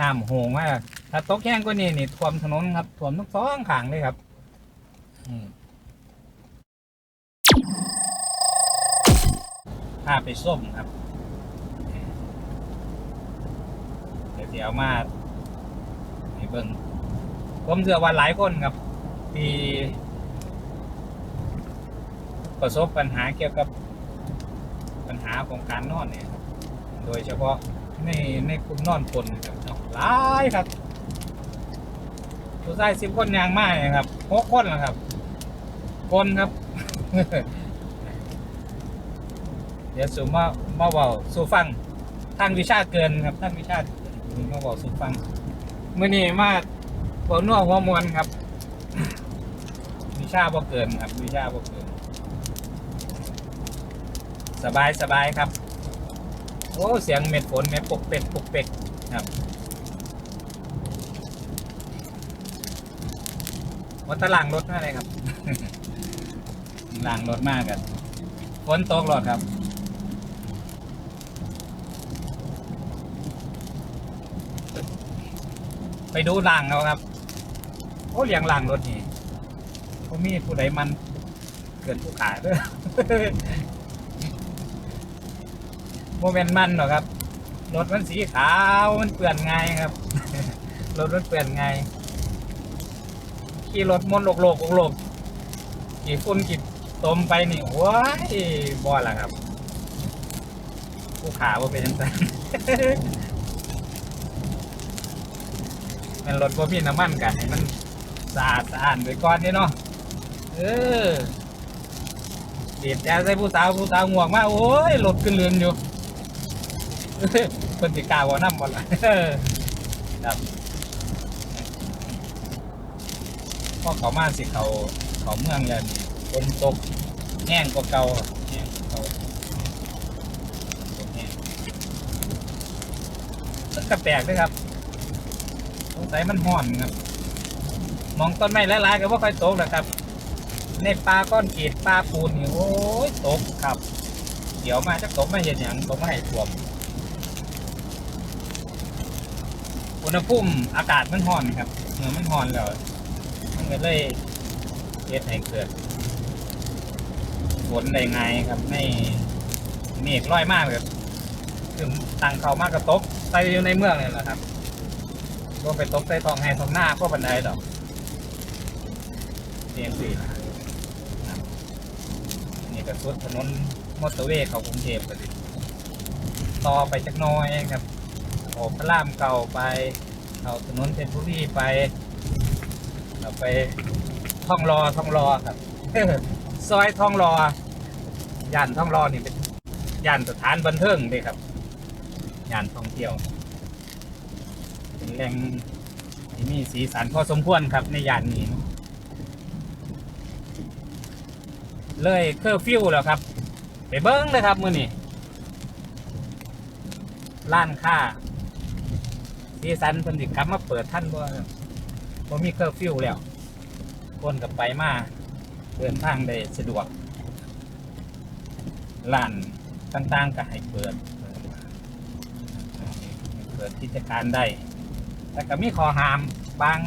น้ำโหงมากถ้าตกแห้งกว่านี้นี่ท่วมถนนครับท่วมทั้งสองข้างเลยครับพาไปส้มครับ เดี๋ยวสิเอามาให้เบิ่งผมเชื่อว่าหลายคนครับที่ประสบปัญหาเกี่ยวกับปัญหาของการนอนเนี่ย โดยเฉพาะในในกลุ่มนอนคน หลายครับ ผู้ชายสิบคนยางไมากเลยครับหกคนนะครับ คนครับ เดี๋ยวสูมามาเบาสูฟังทางวิชาเกินครับทางวิชาเกินมาเบาสู่ฟังเมื่อนี้มาเบานัวหัวมวนครับ วิชาบ่เกินครับ วิชาบ่เกิน สบายสบายครับ โอ้ เสียงเม็ดฝนเม็ดปกเป็ดปกเป็ดครับ วัดตล่างรถอะไรครับล่างรถมากกันฝนตกหรถครับไปดูล่างเอาครับ โอ้เลี้ยงล่างรถนี่เขามีผู้ใดมันเกินผู้ขายด้วยโมเมนต์มันหรอครับ รถมันสีขาวมันเปื่อนไงครับ รถมันเปื่อนไง ขี่รถมนโลกโลกโลกกี่ฝุ่นกี่ตมไปนี่โอ้ยบอละครับ ผู้ขาว่าเป็นยังไงมันรถว่มีน้ำมันกันให้มันสะอาดสะอาดไว้ก่อนนี่เนาะเออเดียดแจ๊ใส่ผู้สาวผู้สาวง่วงมากโอ้ยรถขึ้นเรือนอยู่คนติกาวน้ำบ่ละครับพ อเขามาสิเขาเขาเมืองแล้วนี่ฝนตกแห้งกว่าเก่าแห้งกว่าเก่าตกแห้งมันก็แปลกด้วยครับสงสัยมันห่อนครับ มองต้นไม้หลายๆก็ว่าค่อยตกหรอกครับ ในปลาก้อนเกรีดปลาปูนนี่โอ้ยตกครับ เดี๋ยวมาจะตกมาเห็นอย่างตกมาให้ท่วมอุณหภูมิอากาศมันห่อนครับเมื่อมันห่อนแล้ว ก็เลยเฮ็ดให้เกิดฝนได้ไงครับในเมฆลอยมากเลยคือตังเขามากกระตกใส่อยู่ในเมืองเลยแหละครับก็ไปตกใส่ทองแห่ทองหน้าก็บันไดดอกเตียงสี่ละนี่ก็สุดถนนมอเตอร์เวย์เขากรุงเทพก็สิต่อไปจักน้อยครับออกพระรามเก่าไป เขาถนนเพชรบุรีไป เราไปท่องรอท่องรอครับ ซอยท่องรอย่านท่องรอนี่เป็นย่านสถานบันเทิงเลยครับย่านท่องเที่ยวเป็นแหล่งที่มีสีสันพอสมควรครับในย่านนี้เนาะเลยเคอร์ฟิวแล้วครับ ไปเบิ้งเลยครับมือนี้ร้านค้าสีสันเพิ่นสิกลับมาเปิดท่านบ่ บ่มีเคอร์ฟิวแล้ว คนกับไปมาเดินทางได้สะดวกร้านต่างๆก็ให้เปิด เปิดกิจการได้ แต่ก็มีข้อห้ามบาง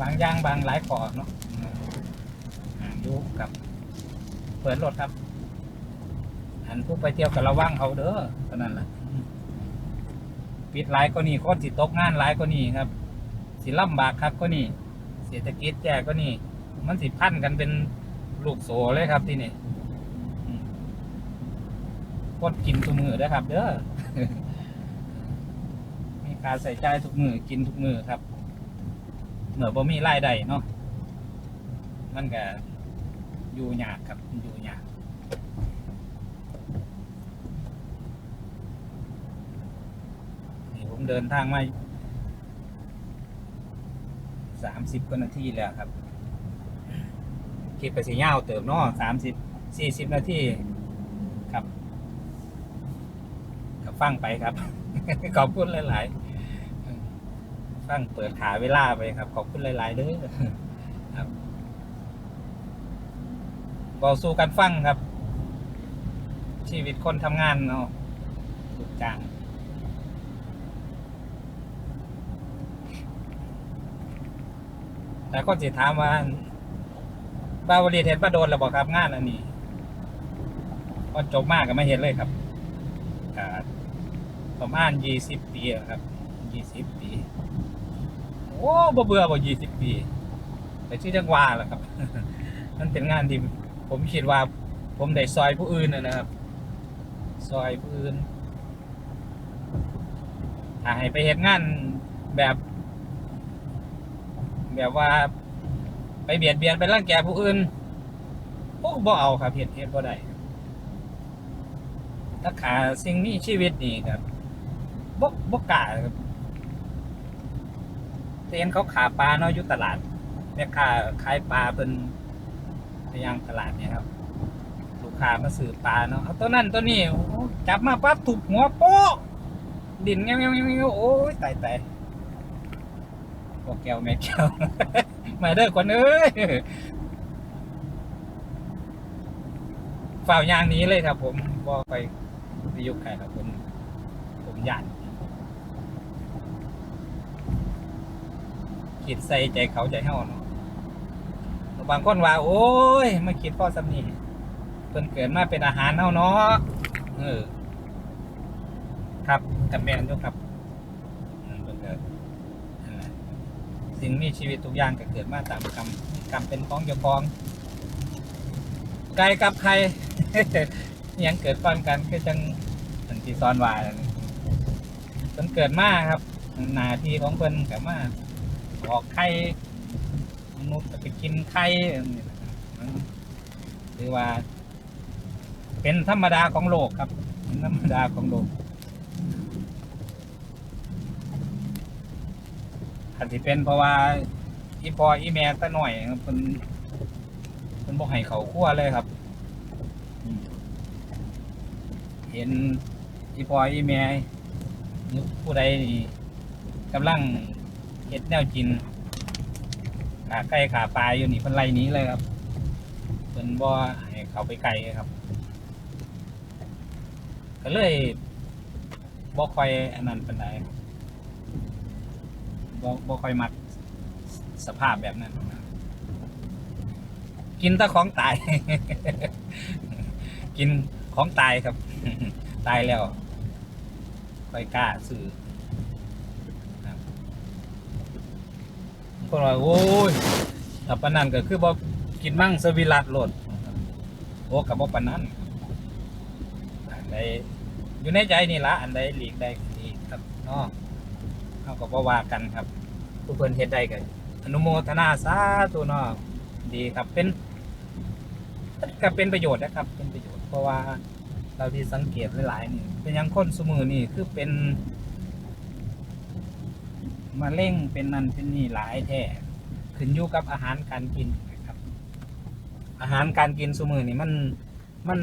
บางอย่างบางหลายข้อเนาะอยู่กับเปิดรถครับ อันผู้ไปเที่ยวกับระวังเอาเด้อเท่านั้นแหละปิดหลายก็นี่คนสิตกงานหลายก็นี่ครับ สิลำบากครับก็นี่เศรษฐกิจแย่ก็นี่ มันสิพันกันเป็นลูกโสเลยครับที่นี่กดกินทุกมือเด้ครับ เด้อมีการใส่ใจทุกมือกินทุกมือครับเหนือบ่มีรายได้เนาะมันก็อยู่ยากครับอยู่ยากนี่ผมเดินทางมา สามสิบกว่านาทีแล้วครับคลิปกระสียาเติมเนาะสามสิบสี่สิบนาทีครับกับฟังไปครับ ขอบคุณหลาย ๆ ฟังเปิดขาเวลาไปครับ ขอบคุณหลาย ๆเด้อครับบอกสู้กันฟังครับ ชีวิตคนทำงานเนาะถูกจ้าง แต่คนสิถามว่าบาวรีเห็นประโดนแล้วบอกครับงานอันนี้พอจบมากก็ไม่เห็นเลยครับก็ประมาณยี่สิบปีครับยี่สิบปี โอ้บ่เบื่อบ่ยี่สิบปี แต่ชื่อจังหวาแหละครับ มันเป็นงานที่ผมคิดว่า ผมได้ซอยผู้อื่นนะนะครับ ซอยผู้อื่นถ้าให้ไปเห็นงานแบบ แบบว่า ไปเบียดเบียนไปรังแกผู้อื่นโอ้บ่เอาครับเฮ็ดเฮ็ดบ่ได้ถ้าขาสิ่งมีชีวิตนี่ครับบ่บ่กาครับเห็นเขาขาปลาเนาะอยู่ตลาดแม่ค้าขายปลาเป็นยังตลาดเนี่ยครับ ลูกค้ามาซื้อปลาเนาะเอาตัวนั้นตัวนี้จับมาปั๊บถูกหัวโป๊ะดินเงี้ยเงี้ยเงี้ยโอ้ยตายตาย พวกแก้วแม่แก้ว มาเด้อคนเอ้ยฝ่าวยางนี้เลยครับ ผมบอไปไปยุคใครครับผม ผมหยาดคิดใส่ใจเขาใจเฮาเนาะบางคนว่า โอ้ยมาคิดพ่อสำนีเพิ่นเกิดมาเป็นอาหารเฮาเนาะเออ ครับกับแมนอยู่ครับอืมเพิ่นเกิดนั่นแหละ สิ่งมีชีวิตทุกอย่างก็เกิดมาตามกรรมกรรมเป็นของเจ้าของไก่กับใครยังเกิดฟันกันคือจังอันที่ซ้อนวายเพิ่นเกิดมาครับหน้าที่ของเพิ่นกับมาออกไข่มนุษย์ไปกินไข่หรือว่า เป็นธรรมดาของโลกครับ เป็นธรรมดาของโลก อาจจะเป็นเพราะว่าอีพออีแม่ตะหน่อยครับเป็นเป็นบอกให้เขาคั่วเลยครับ เห็นอีพออีแม่ผู้ใดนี่กำลังเห็ดแนวกินขาไก่ขาปลาอยู่นี่เพิ่นไล่นี้เลยครับเพิ่นบ่ให้เขาไปไกลครับก็เลยบ่ค่อยอันนั้นปานใดบ่ บ่ค่อยมักสภาพแบบนั้นนะกินแต่ของตาย กินของตายครับ ตายแล้วค่อยกล้าซื้อครับคนว่าโอ้ยถ้าปานนั้นก็คือบ่กินมั่งสวิรัตโลดโอ้กับบ่ปานนั้นอันใดอยู่ในใจนี่ละอันใดหลีกได้ก็ดีครับเนาะ เขาก็บ่ว่ากันครับ ผู้เพิ่นเฮ็ดได้ก็อนุโมทนาสาธุเนาะดีครับเป็นก็เป็นประโยชน์นะครับ เป็นประโยชน์เพราะว่าเราที่สังเกตหลายๆนี่เป็นยังคนสมือนี่คือเป็นมาเร่งเป็นนั่นเป็นนี่หลายแท้ขึ้นอยู่กับอาหารการกินนะครับ อาหารการกินสมือนี่มันมัน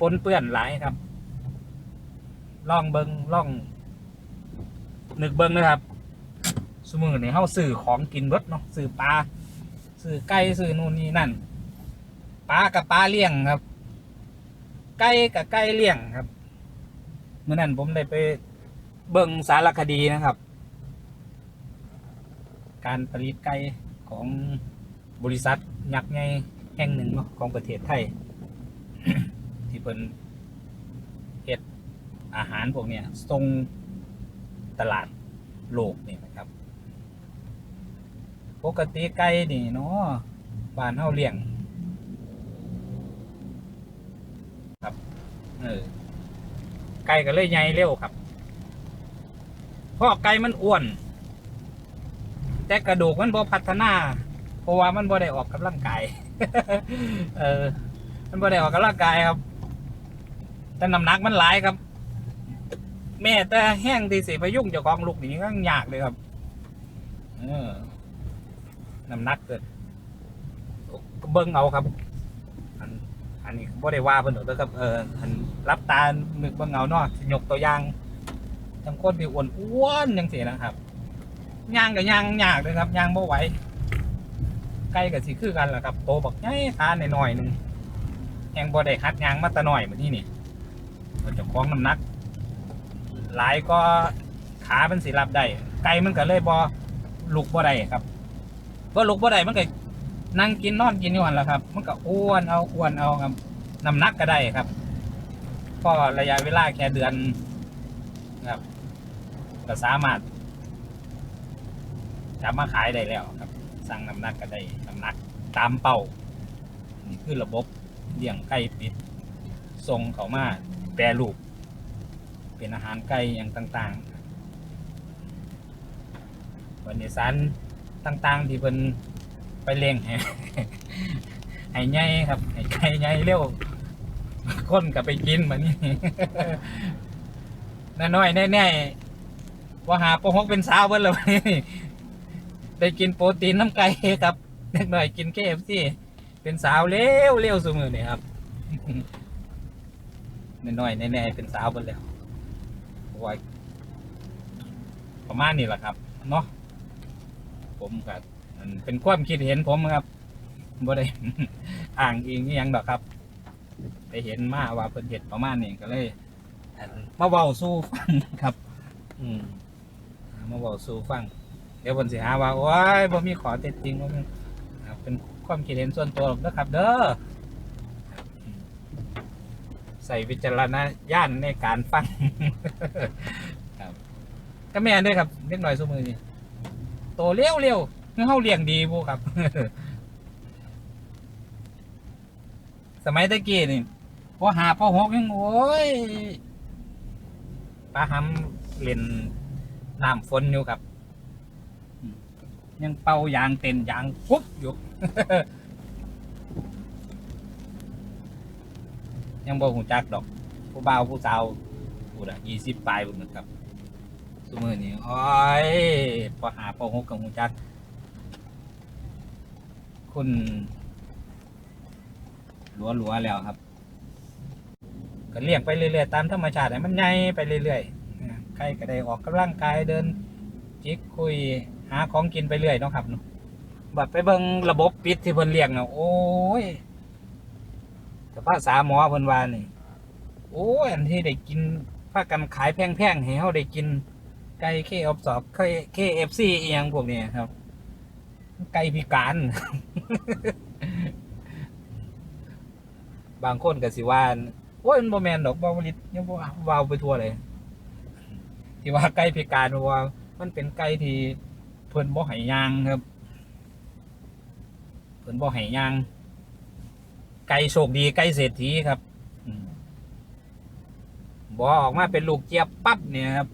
ปนเปื้อนหลายครับล่องเบิงล่อง นึกเบิ้งนะครับ สมือนี่เฮาซื้อของกินเบิดเนาะซื้อปลาซื้อไก่ซื้อนู่นนี่นั่นปลากับปลาเลี้ยงครับ ไก่กับไก่เลี้ยงครับเมื่อนั้นผมได้ไปเบิ่งสารคดีนะครับ การผลิตไก่ของบริษัทยักษ์ใหญ่แห่งหนึ่งเนาะของประเทศไทย ที่เป็นเฮ็ดอาหารพวกเนี้ยส่ง ตลาดโลกนี่นะครับ ปกติไก่นี่เนาะบ้านเฮาเลี้ยง ครับเออไก่ก็เลยใหญ่เร็วครับเพราะไก่มันอ้วน แต่กระดูกมันบ่พัฒนาเพราะว่ามันบ่ได้ออกกำลังกายเออ มันบ่ได้ออกกำลังกายครับ แต่น้ำหนักมันหลายครับ แม่แต่แห้งที่สิพยุงเจ้าของลูกนี่ก็ยากเลยครับ เออน้ำหนักเกิดเบิ้งเอาครับ อันอันนี้บ่ได้ว่าเพิ่นหรอกเด้อครับ เอออันรับตาหนึกเบิ่งเอาเนาะสิยกตัวอย่างจำคนที่อ้วนอ้วนจังซี่นะครับย่างก็ย่างยากเลยครับย่างบ่ไหวไก่ก็สิคือกันแหละครับโตบักใหญ่ขาหน่อยหนึงแฮงบ่ได้คัดย่างมาแตะน้อยเหมือนที่นี่เจ้าของน้ำหนัก หลายก็ขามันสิรับได้ไก่มันก็เลยบอลุกบ่ได้ครับบ่ลุกบ่ได้มันก็นั่งกินนอนกินอยู่หันแหละครับ มันก็อ้วนเอาอ้วนเอาครับน้ำหนักก็ได้ครับพอระยะเวลาแค่เดือนครับ ก็สามารถจับมาขายได้แล้วครับ สั่งน้ำหนักก็ได้น้ำหนักตามเป้านี่คือระบบเลี้ยงไก่ปิดส่งเขามาแปรรูป เป็นอาหารไก่อย่างต่างๆวันนี้สารต่างๆ ที่เพิ่นไปเลี้ยงให้ใหญ่ครับให้ไก่ใหญ่เร็วคนก็ไปกินมานี่น้อยๆแน่ๆว่าหาโปหกเป็นสาวเบิ้ลเลยนี่ได้กินโปรตีนน้ำไก่ครับเล็กหน่อยกินเคฟซีเป็นสาวเร็วเร็วสมือนี่ครับน้อยๆแน่ๆเป็นสาวเบิ้ลแล้ว เพราะว่าประมาณนี้แหละครับ เนาะผมกับเป็นความคิดเห็นผมครับบ่ได้อ่างเองยังดอกครับไปเห็นมาว่าเพิ่นเห็ดประมาณนี้ก็เลยมาเว้าสู้ฟังครับ อืมมาเว้าสู้ฟัง เดี๋ยวเพิ่นสิหาว่าโอ้ยบ่มีขอเท็จจริงว่าเป็นความคิดเห็นส่วนตัวนะครับ เด้อ ส่วิจารณญาณในการฟัง ครับก็แม่นด้วยครับเล็กหน่อยสมือนี่โตเร็วเร็วๆเฮาเลี้ยงดีบ่ครับ สมัยตะกี้นี่พอหาพอหกยังโอ้ยปลาหำเล่นน้ำฝนอยู่ครับ ยังเป่ายางเต้นยางปุ๊บอยู่ ยังบ่หูจักดอก ผู้บ่าวผู้สาวพูดอะยี่สิบปลายพุ่นนะครับสมือนี้โอ้ยพอหาพอหกกับหูจักคุณหลัวหลัวแล้วครับ ก็เลี้ยงไปเรื่อยๆตามธรรมชาติให้มันใหญ่ไปเรื่อยๆใครก็ได้ออกกำลังกายเดิน จิกคุยหาของกินไปเรื่อยเนาะครับเนาะบัดไปเบิ่งระบบปิดที่เพิ่นเลี้ยงเนาะโอ้ย แต่ภาษาหมอเพิ่นว่านี่ โอ้ยอันที่ได้กินพากันขายแพงๆให้เฮาได้กิน ไก่เคออบสอบเคเอฟซีเอียงพวกนี้ครับ ไก่พิการ บางคนก็สิว่าโอ้ยมันบ่แมนดอกบ่าวลิตยังบ่วาวไปทั่วเลยที่ว่าไก่พิการว่า มันเป็นไก่ที่เพิ่นบ่ให้ย่างครับเพิ่นบ่ให้ย่าง ไก่โชคดีไก่เศรษฐีครับอืมบ่ออกมาเป็นลูกเจี๊ยบปั๊บเนี่ยครับ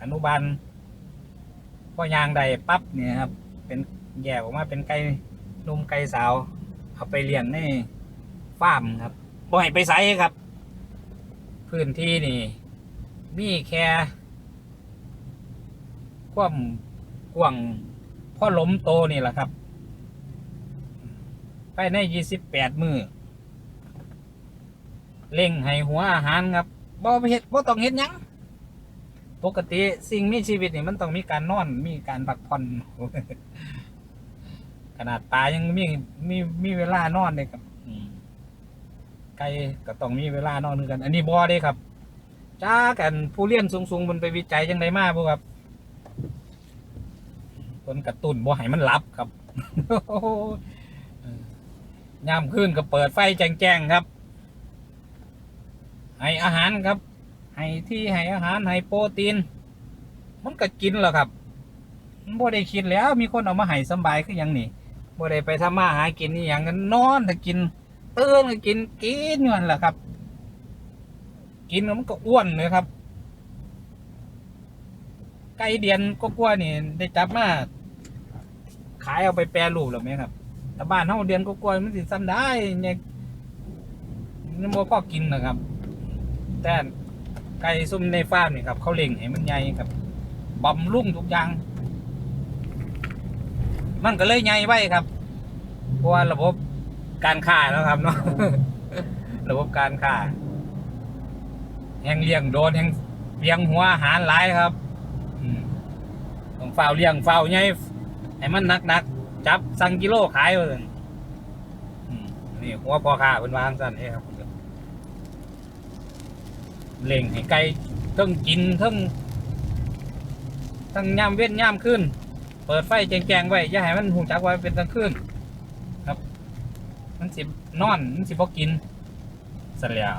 อนุบาลพ่อยางได้ปั๊บเนี่ยครับ เป็นแยกออกมาเป็นไก่นุ่มไก่สาว เอาไปเลี้ยงในฟาร์มครับบ่ให้ไปไสครับ พื้นที่นี่ มีแค่ความกว้างพ่อล้มโตนี่แหละครับ ไปในยี่สิบแปดมือเล่งให้หัวอาหารครับบ่เฮ็ดบ่ต้องเฮ็ดยังปกติสิ่งมีชีวิตนี่มันต้องมีการนอนมีการพักผ่อนขนาดปลายังมีมีมีเวลานอนเลยครับไก่ก็ต้องมีเวลานอนเหมือนกัน อันนี้บ่ได้ครับจ้ากันผู้เรียนสูงๆมันไปวิจัยจังไดมากบ่ครับคนกระตุ้นบ่ให้มันหลับครับ ยามคืนก็เปิดไฟแจ้งๆครับ ให้อาหารครับ ให้ที่ให้อาหารให้โปรตีน มันก็กินแล้วครับมันบ่ได้คิดแล้วมีคนเอามาให้สบายคือหยังนี่บ่ได้ไปทำมาหากินนี่อย่างกันนอนแต่กินตื่นก็กินกินอยู่นั่นแหละครับ กินมันก็อ้วนเลยครับ ไก่เดียนก็กลัวนี่ ได้จับมาขายเอาไปแปรรูปหรือไหมครับ แต่บ้านเฮาเดือนก็กลัวาๆมันสิซ้ำได้เนี่ยมันบ่พอกินนะครับ แต่ไก่ซุ่มในฟาร์มนี่ครับ เขาเล็งให้มันใหญ่ครับบำรุงทุกอย่าง มันก็เลยใหญ่ไว้ครับเพราะว่าระบบการค้าแล้วครับเนาะระบบการค้าแห่งเลี้ยงโดนแห่งเลี้ยงหัวอาหารหลายครับต้องเฝ้าเลี้ยงเฝ้าใหญ่ให้มันหนัก จับสั่งกิโลขายเลยอืมนี่หัวพอค้าเป็นวางสั่นนี่ครับเล่งให้ไก่ทั้งกินทั้งทั้งย่ำเว้นย่ำขึ้น เปิดไฟแจงๆไว้อย่าให้มันหูจักไว่าเป็นกลางคืนครับ มันสินอน มันสิบ่กินเสร็จแล้ว